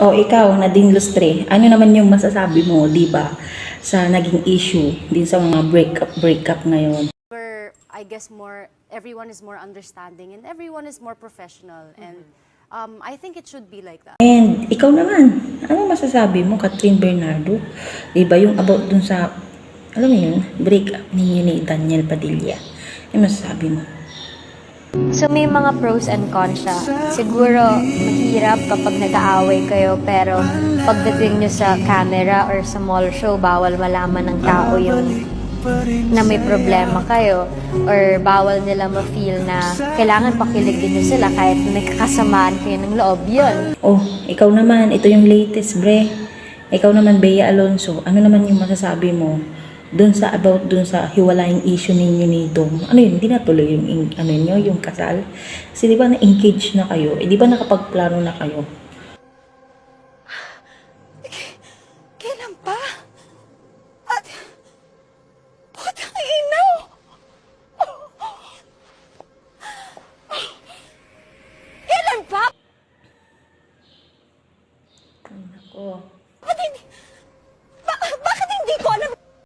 O ikaw, Nadine Lustre, ano naman yung masasabi mo, di ba, sa naging issue din sa mga breakup breakup ngayon? Where I guess more everyone is more understanding and everyone is more professional and um, I think it should be like that. And ikaw naman, ano masasabi mo, Catherine Bernardo? Di ba yung about dun sa, alam mo yun, breakup ninyo ni Daniel Padilla? Ano masasabi mo? So may mga pros and cons siya. Siguro mahirap kapag nag-aaway kayo pero pagdating nyo sa camera or sa mall show, bawal malaman ng tao yung na may problema kayo or bawal nila ma-feel na kailangan pakiligin nyo sila kahit may kakasamaan kayo ng loob yun. Oh, ikaw naman, ito yung latest, bre. Ikaw naman, Bea Alonso, ano naman yung masasabi mo dun sa about dun sa hiwalaing issue ninyo ni Dom? Ano yun, hindi natuloy yung in- ano nyo, yung kasal? Kasi di ba na-engage na kayo? Eh, di ba nakapagplano na kayo? Kailan pa? At... Putang ina! Kailan pa? Ay, nako.